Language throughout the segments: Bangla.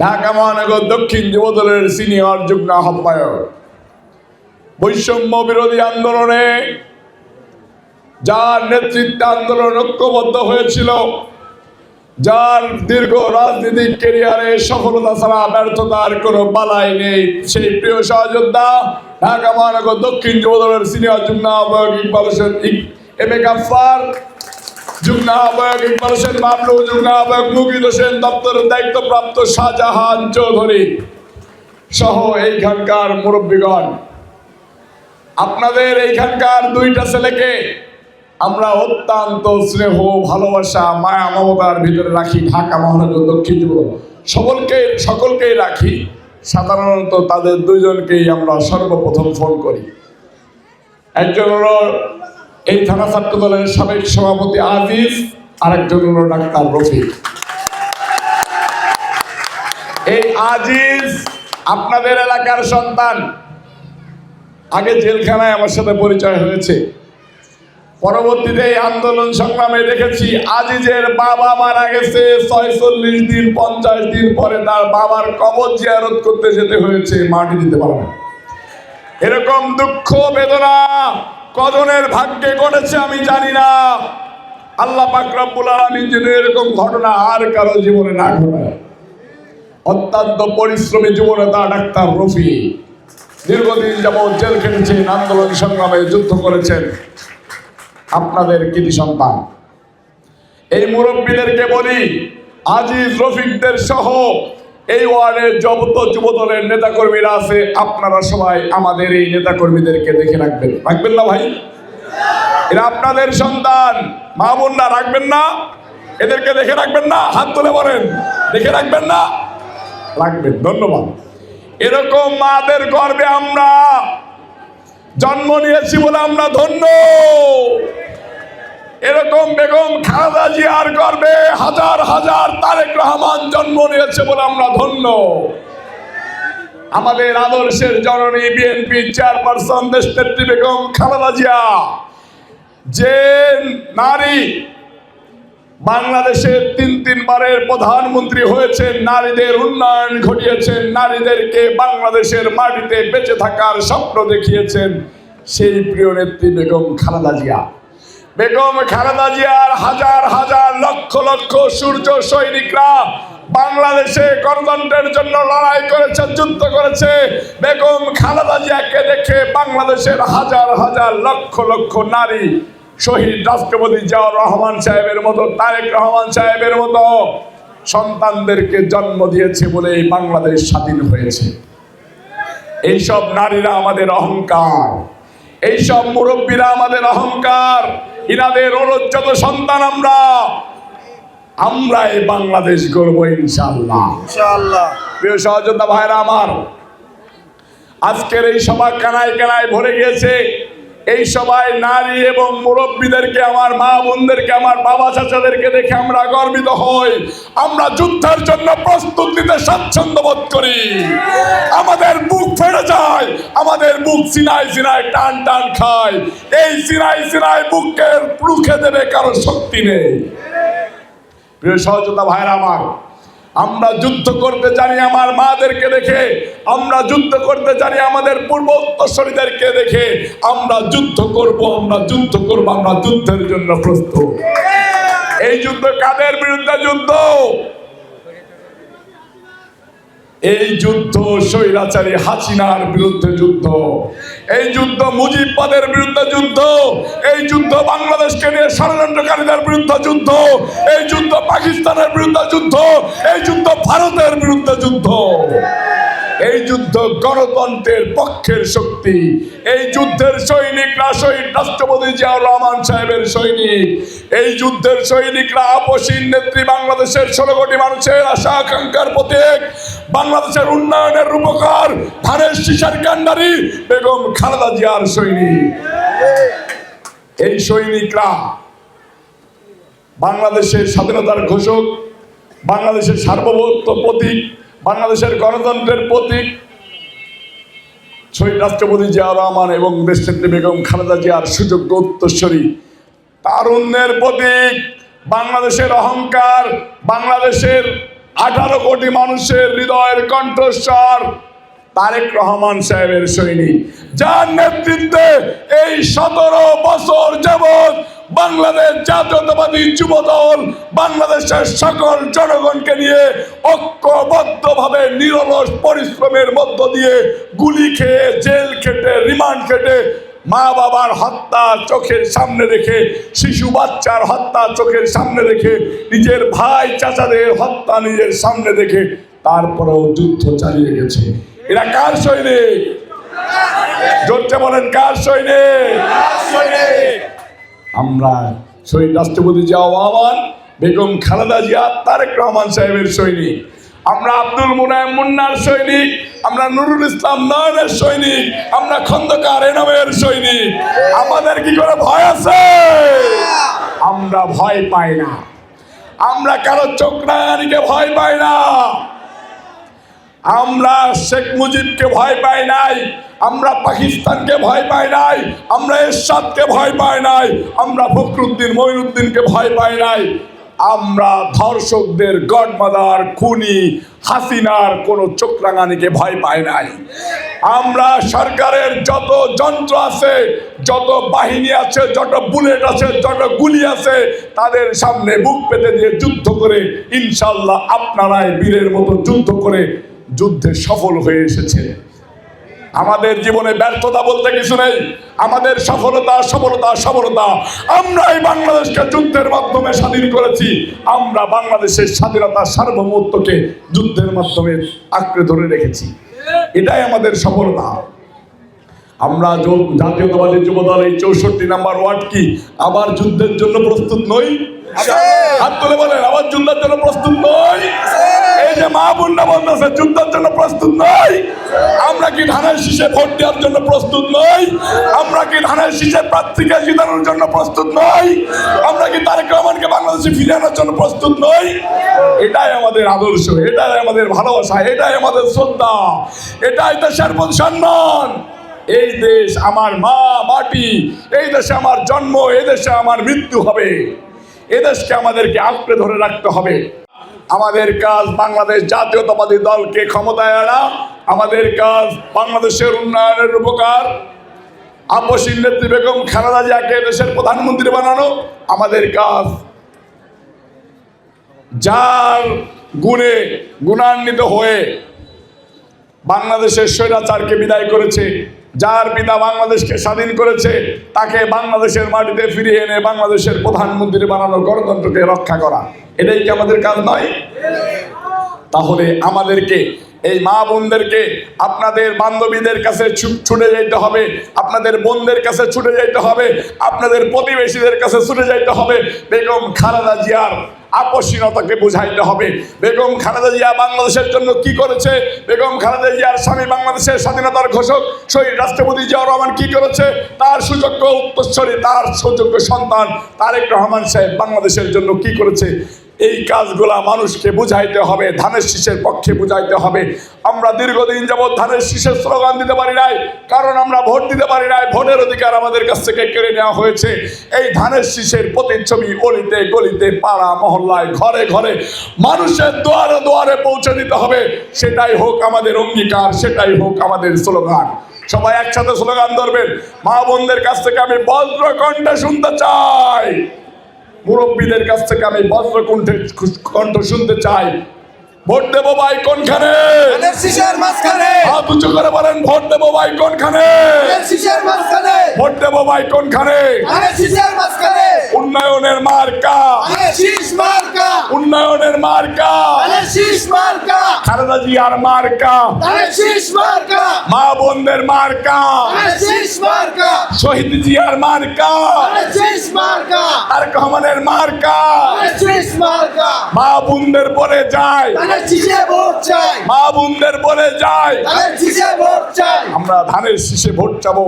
ঢাকা মহানগর দক্ষিণ যুবদলের সিনিয়র যুগ্ম আহ্বায়ক। বৈষম্য বিরোধী আন্দোলনে যার নেতৃত্বে আন্দোলন ঐক্যবদ্ধ হয়েছিল, যার দীর্ঘ রাজনৈতিক ক্যারিয়ারে সফলতা ছাড়া ব্যর্থতার কোনো বালাই নেই। সেই প্রিয় সহযোদ্ধা ঢাকা মহানগর দক্ষিণ যুবদলের সিনিয়র যুগ্ম আহ্বায়ক ইকবাল হোসেন এম এ গাফফার যুগ্ম আহ্বায়ক ইকবাল হোসেন বাবলু যুগ্ম আহ্বায়ক হোসেন দপ্তরের দায়িত্বপ্রাপ্ত শাহজাহান চৌধুরী সহ এইখানকার মুরব্বীগণ। আপনাদের এইখানকার দুইটা ছেলেকে আমরা অত্যন্ত স্নেহ, ভালোবাসা, মায়া, মমতার ভিতরে রাখি, ঢাকা মহানগর দক্ষিণ যুব। সকলকে, সকলকেই রাখি। সাধারণত তাদের দুইজনকেই আমরা সর্বপ্রথম ফোন করি। একজন হলো এই থানা ছাত্র দলের সাবেক সভাপতি আজিজ, আরেকজন হলো ডাক্তার রফিক। এই আজিজ আপনাদের এলাকার সন্তান। আগে জেলখানায় আমার সাথে পরিচয় হয়েছে। পরবর্তীতে এই আন্দোলন সংগ্রামে দেখেছি, আজিজের বাবা মারা গেছে ছয়চল্লিশ দিন, পঞ্চাশ দিন পরে তার বাবার কবর জিয়ারত করতে যেতে হয়েছে, মাটি দিতে পারে এরকম দুঃখ, বেদনা কজনের ভাগ্যে ঘটেছে আমি জানি না। আল্লাহ পাক রব্বুল আলামিন যেন এরকম ঘটনা আর কারও জীবনে না ঘটায়। অত্যন্ত পরিশ্রমী জীবনেতা ডাক্তার রফি। দীর্ঘদিন যাবৎ জেল খেটেছেন, আন্দোলন সংগ্রামে যুদ্ধ করেছেন। আপনাদের কৃতি সন্তান এই মুরব্বীদেরকে বলি, আজিজ রফিকদের সহ এই ওয়ার্ডের যত যুবদলের নেতাকর্মীরা আছে, আপনারা সবাই আমাদের এই নেতাকর্মীদেরকে দেখে রাখবেন। রাখবেন না ভাই? এরা আপনাদের সন্তান। মা বোনরা রাখবেন না? এদেরকে দেখে রাখবেন না? হাত তুলে বলেন। দেখে রাখবেন না? রাখবেন। ধন্যবাদ। এরকম মাদের গর্বে আমরা জন্ম নিয়েছি বলে আমরা ধন্য। এরকম বেগম খালেদা জিয়ার গর্বে হাজার হাজার তারেক রহমান জন্ম নিয়েছে বলে আমরা ধন্য। আমাদের আদর্শের জননী বিএনপি চেয়ারপারসন দেশনেত্রী বেগম খালেদা জিয়া। যে নারী বাংলাদেশের তিন তিনবারের প্রধানমন্ত্রী হয়েছেন নারীদের উন্নয়ন ঘটিয়েছেন নারীদেরকে বাংলাদেশের মাটিতে বেঁচে থাকার স্বপ্ন দেখিয়েছেন সেই প্রিয় নেত্রী বেগম খালেদা জিয়া। বেগম খালেদা জিয়ার হাজার হাজার লক্ষ লক্ষ সূর্য সৈনিকরা বাংলাদেশে গণতন্ত্রের জন্য লড়াই করেছে, যুদ্ধ করেছে। বেগম খালেদা জিয়াকে দেখে বাংলাদেশের হাজার হাজার লক্ষ লক্ষ নারী শহীদ রাষ্ট্রপতি জিয়াউর রহমান সাহেবের মতো, তারেক রহমান সাহেবের মতো সন্তানদেরকে জন্ম দিয়েছে বলে বাংলাদেশ স্বাধীন হয়েছে। এইসব নারীরা আমাদের অহংকার, এইসব মুরব্বীরা আমাদের অহংকার। ইনাদের অনুজ্জত সন্তান আমরা। আমরা এই বাংলাদেশ গড়ব ইনশাল্লাহ ইনশাআল্লাহ। প্রিয় সহযোদ্ধা ভাইরা আমার আজকের এই সভা কানায় কানায় ভরে গিয়েছে। এই সবাই নারী এবং মুরব্বীদেরকে, আমার মা বোনদেরকে, আমার বাবা চাচাদেরকে দেখে আমরা গর্বিত হই। আমরা যুদ্ধের জন্য প্রস্তুত নিতে স্বাচ্ছন্দ্য বোধ করি। আমাদের বুক ফেটে যায়, আমাদের বুক সিনাই সিনাই টান টান খায়। এই সিনাই সিনাই বুকের রুখে দেবে কারও শক্তি নেই। প্রিয় সহযোদ্ধা ভাইরা আমার আমরা যুদ্ধ করতে জানি আমার মাদেরকে দেখে, আমরা যুদ্ধ করতে জানি আমাদের পূর্ব দেখে, আমরা যুদ্ধ করব, আমরা যুদ্ধ করব, আমরা যুদ্ধের জন্য প্রস্তুত। এই যুদ্ধ কাদের বিরুদ্ধে যুদ্ধ? এই যুদ্ধ স্বৈরাচারী হাসিনার বিরুদ্ধে যুদ্ধ। এই যুদ্ধ মুজিবাদের বিরুদ্ধে যুদ্ধ। এই যুদ্ধ বাংলাদেশকে নিয়ে ষড়যন্ত্রকারীদের বিরুদ্ধে যুদ্ধ। এই যুদ্ধ পাকিস্তানের বিরুদ্ধে যুদ্ধ। এই যুদ্ধ ভারতের বিরুদ্ধে যুদ্ধ। এই যুদ্ধ গণতন্ত্রের পক্ষের শক্তি। এই যুদ্ধের সৈনিকরা শহীদ রাষ্ট্রপতি জিয়াউর রহমান সাহেবের সৈনিক। এই যুদ্ধের সৈনিকরা আপসীন নেত্রী বাংলাদেশের ষোলো কোটি মানুষের আশা, আকাঙ্ক্ষার প্রতীক। বাংলাদেশের উন্নয়নের রূপকার ধানের শিশার কান্ডারি বেগম খালেদা জিয়ার সৈনিক। এই সৈনিকরা বাংলাদেশের স্বাধীনতার ঘোষক, বাংলাদেশের সার্বভৌমত্ব প্রতীক বাংলাদেশের গণতন্ত্রের প্রতীক শহীদ রাষ্ট্রপতি জিয়া রহমান এবং দেশনেত্রী বেগম খালেদা জিয়ার সুযোগ্য উত্তরস্বরী তারুণ্যের প্রতীক বাংলাদেশের অহংকার, বাংলাদেশের আঠারো কোটি মানুষের হৃদয়ের কণ্ঠস্বর। তারেক রহমান সাহেবের সৈনিক, যার নেতৃত্বে এই সতেরো বছর যাবৎ বাংলাদেশ জাতীয়তাবাদী যুব দল বাংলাদেশের সকল জনগণকে নিয়ে ঐক্যবদ্ধভাবে নিরলস পরিশ্রমের মধ্য দিয়ে গুলি খেয়ে, জেল খেটে, রিমান্ড খেটে মা বাবার হত্যা চোখের সামনে রেখে, শিশু বাচ্চার হত্যা চোখের সামনে রেখে, নিজের ভাই চাচাদের হত্যা নিজের সামনে রেখে, তারপরেও যুদ্ধ চালিয়ে গেছে। এরা কার সৈনিক? জোরছে বলেন, কার সৈনিক? আমরা শহীদ রাষ্ট্রপতি জিয়া রহমান বেগম খালেদা জিয়া, তারেক রহমান সাহেবের সৈনিক। আমরা আব্দুল মুনায়েম মুন্নার সৈনিক, আমরা নুরুল ইসলাম নয়নের সৈনিক, আমরা খন্দকার এনামের সৈনিক। আমাদের কি করে ভয় আছে? আমরা ভয় পাই না। আমরা কারও চোখ ভয় পাই না। আমরা শেখ মুজিবকে ভয় পাই নাই, আমরা পাকিস্তানকে ভয় পাই নাই, আমরা এরশাদকে ভয় পাই নাই, আমরা ফখরুদ্দিন মঈনুদ্দিনকে ভয় পাই নাই। আমরা ধর্ষকদের গডমাদার, খুনি, হাসিনার কোনো চোখরাঙানিকে ভয় পাই নাই। আমরা সরকারের যত যন্ত্র আছে, যত বাহিনী আছে, যত বুলেট আছে, যত গুলি আছে, তাদের সামনে বুক পেতে দিয়ে যুদ্ধ করে, ইনশাল্লাহ আপনারাই বীরের মতো যুদ্ধ করে যুদ্ধে সফল হয়ে এসেছে। আমাদের জীবনে ব্যর্থতা বলতে কিছু নেই। আমাদের সফলতা সফলতা সফলতা। আমরা এই বাংলাদেশকে যুদ্ধের মাধ্যমে স্বাধীন করেছি। আমরা বাংলাদেশের স্বাধীনতা সার্বভৌমত্বকে যুদ্ধের মাধ্যমে আঁকড়ে ধরে রেখেছি। এটাই আমাদের সফলতা। আমরা জাতীয়তাবাদী যুবদল এই চৌষট্টি নাম্বার ওয়ার্ড কি? আবার যুদ্ধের জন্য প্রস্তুত নই? হাত তুলে বলেন আবার যুদ্ধের জন্য প্রস্তুত নই? এই যে মা বোনরা বলতেছে যুদ্ধের জন্য প্রস্তুত নই আমরা কি ধানের শীষে ভোট দেওয়ার জন্য প্রস্তুত নই? আমরা কি ধানের শীষে প্রার্থীকে জিতানোর জন্য প্রস্তুত নই? আমরা কি তারেক রহমানকে বাংলাদেশে ফিরে আনার জন্য প্রস্তুত নই? এটাই আমাদের আদর্শ, এটাই আমাদের ভালোবাসা, এটাই আমাদের শ্রদ্ধা, এটাই দেশের প্রতি সম্মান এই দেশ আমার মা মাটি, এই দেশে আমার জন্ম, এই দেশে আমার মৃত্যু হবে। এদেশকে আমাদেরকে আঁকড়ে ধরে রাখতে হবে। আমাদের কাজ বাংলাদেশ জাতীয়তাবাদী দলকে ক্ষমতায় আনা, আমাদের কাজ বাংলাদেশের উন্নয়নের উপকার। আপসীর নেত্রী বেগম খালেদা জিয়াকে দেশের প্রধানমন্ত্রী বানানো আমাদের কাজ। যার গুণে গুণান্বিত হয়ে বাংলাদেশের স্বৈরাচারকে বিদায় করেছে যার পিতা বাংলাদেশকে স্বাধীন করেছে, তাকে বাংলাদেশের মাটিতে ফিরিয়ে এনে বাংলাদেশের প্রধানমন্ত্রী বানানো গণতন্ত্রকে রক্ষা করা। এটাই কি আমাদের কাজ নয়? তাহলে আমাদেরকে, এই মা বোনদেরকে, আপনাদের বান্ধবীদের কাছে ছুটে যাইতে হবে, আপনাদের বোনদের কাছে ছুটে যাইতে হবে, আপনাদের প্রতিবেশীদের কাছে ছুটে যাইতে হবে। বেগম খালেদা জিয়ার আপসীনতাকে বুঝাইতে হবে। বেগম খালেদা জিয়া বাংলাদেশের জন্য কি করেছে? বেগম খালেদা জিয়ার স্বামী বাংলাদেশের স্বাধীনতার ঘোষক শহীদ রাষ্ট্রপতি জিয়া রহমান কি করেছে? তার সুযোগ্য উত্তরস্বরী, তার সুযোগ্য সন্তান তারেক রহমান সাহেব বাংলাদেশের জন্য কি করেছে? এই কাজগুলা মানুষকে বুঝাইতে হবে, ধানের শীষের পক্ষে বুঝাইতে হবে। আমরা দীর্ঘদিন যাবৎ ধানের শীষের স্লোগান দিতে পারি নাই, কারণ আমরা ভোট দিতে পারি নাই। ভোটের অধিকার আমাদের কাছ থেকে কেড়ে নেওয়া হয়েছে। এই ধানের শীষের প্রতিচ্ছবি অলিতে গলিতে, পাড়া মহল্লায়, ঘরে ঘরে মানুষের দুয়ারে দুয়ারে পৌঁছে দিতে হবে। সেটাই হোক আমাদের অঙ্গীকার, সেটাই হোক আমাদের স্লোগান। সবাই একসাথে স্লোগান ধরবেন। মা বোনদের কাছ থেকে আমি বজ্র কণ্ঠে শুনতে চাই। মুরব্বীদের কাছ থেকে আমি বজ্র কণ্ঠে কণ্ঠ শুনতে চাই। ভোট দেবো ভাই কোনখানে? হাত উঁচু করে বলেন ভোট দেবো ভাই কোনখানে? ভোট দেবো ভাই কোনখানে? উন্নয়নের মার্কা। মার্কা। উন্নয়নের মার্কা। মার্কা। খালেদা জিয়ার মার্কা। মার্কা। মা বোনদের মার্কা। মার্কা। শহীদ জিয়ার মার্কা। শীষ মার্কা। তারেক রহমানের মার্কা। মার্কা। মা বোনদের বলে যায়। মা বোনদের বলে যায়। আমরা ধানের শীষে ভোট চাব।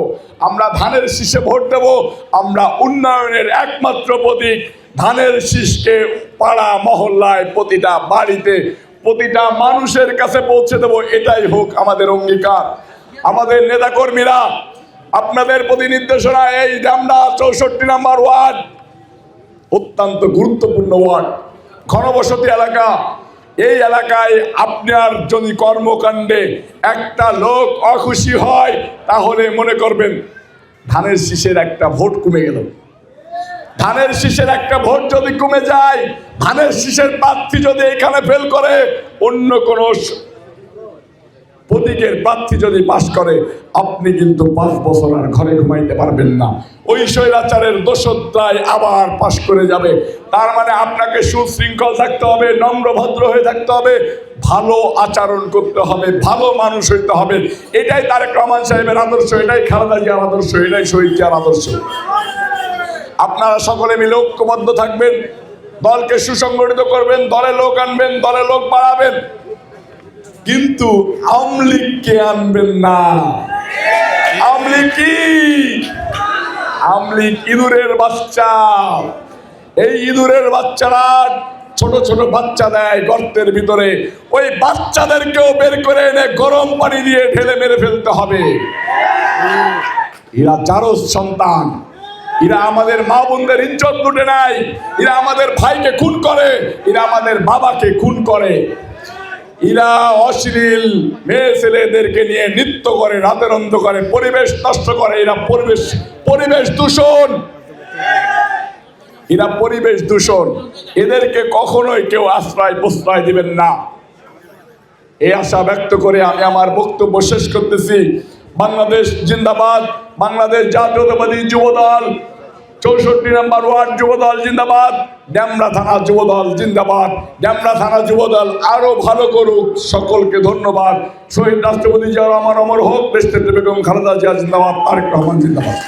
আমরা ধানের শীষে ভোট দেবো। আমরা উন্নয়নের একমাত্র প্রতীক ধানের শীষকে পাড়া মহল্লায় প্রতিটা বাড়িতে, প্রতিটা মানুষের কাছে পৌঁছে দেব, এটাই হোক আমাদের অঙ্গীকার। আমাদের নেতাকর্মীরা, আপনাদের প্রতি নির্দেশনা এই আমরা চৌষট্টি নাম্বার ওয়ার্ড, অত্যন্ত গুরুত্বপূর্ণ ওয়ার্ড। ঘনবসতি এলাকা, এই এলাকায় আপনার যদি কর্মকাণ্ডে একটা লোক অখুশি হয়, তাহলে মনে করবেন ধানের শীষের একটা ভোট কমে গেল। ধানের শীষের একটা ভোট যদি কমে যায়, ধানের শীষের প্রার্থী যদি এখানে ফেল করে, অন্য কোনো প্রতীকের প্রার্থী যদি পাশ করে, আপনি কিন্তু পাঁচ বছর আর ঘরে ঘুমাইতে পারবেন না। ওই স্বৈরাচারের দোষত্রায় আবার পাশ করে যাবে। তার মানে আপনাকে সুশৃঙ্খল থাকতে হবে, নম্র ভদ্র হয়ে থাকতে হবে, ভালো আচরণ করতে হবে, ভালো মানুষ হইতে হবে। এটাই তারেক রহমান সাহেবের আদর্শ, এটাই খালেদা জিয়ার আদর্শ, এটাই শহীদ জিয়ার আদর্শ। আপনারা সকলে মিলে ঐক্যবদ্ধ থাকবেন, দলকে সুসংগঠিত করবেন, দলে লোক আনবেন, দলে লোক বাড়াবেন। কিন্তু আমলিগকে আনবেন না। আমলিগ কি? আমলিগ ইঁদুরের বাচ্চা। এই ইঁদুরের বাচ্চারা ছোট ছোট বাচ্চা দেয় গর্তের ভিতরে। ওই বাচ্চাদেরকেও বের করে এনে গরম পানি দিয়ে ঢেলে মেরে ফেলতে হবে। এরা জারস সন্তান। এরা আমাদের মা বোনদের ইজ্জত লুটে নেয়। এরা আমাদের ভাইকে খুন করে। এরা আমাদের বাবাকে খুন করে। এরা অশ্লীল মেয়ে ছেলেদেরকে নিয়ে নৃত্য করে, রাতের অন্ধকারে পরিবেশ নষ্ট করে। এরা পরিবেশ পরিবেশ দূষণ। এরা পরিবেশ দূষণ। এদেরকে কখনোই কেউ আশ্রয়, প্রশ্রয় দিবেন না। এই আশা ব্যক্ত করে আমি আমার বক্তব্য শেষ করতেছি। বাংলাদেশ জিন্দাবাদ, বাংলাদেশ জাতীয়তাবাদী যুবদল। চৌষট্টি নম্বর ওয়ার্ড, যুবদল জিন্দাবাদ। ড্যামরা থানা যুবদল জিন্দাবাদ। ড্যামরা থানা যুবদল আরও ভালো করুক। সকলকে ধন্যবাদ। শহীদ রাষ্ট্রপতি জিয়া আমার অমর হোক। দেশ বেগম খালেদা জিয়া জিন্দাবাদ। তারেক রহমান জিন্দাবাদ।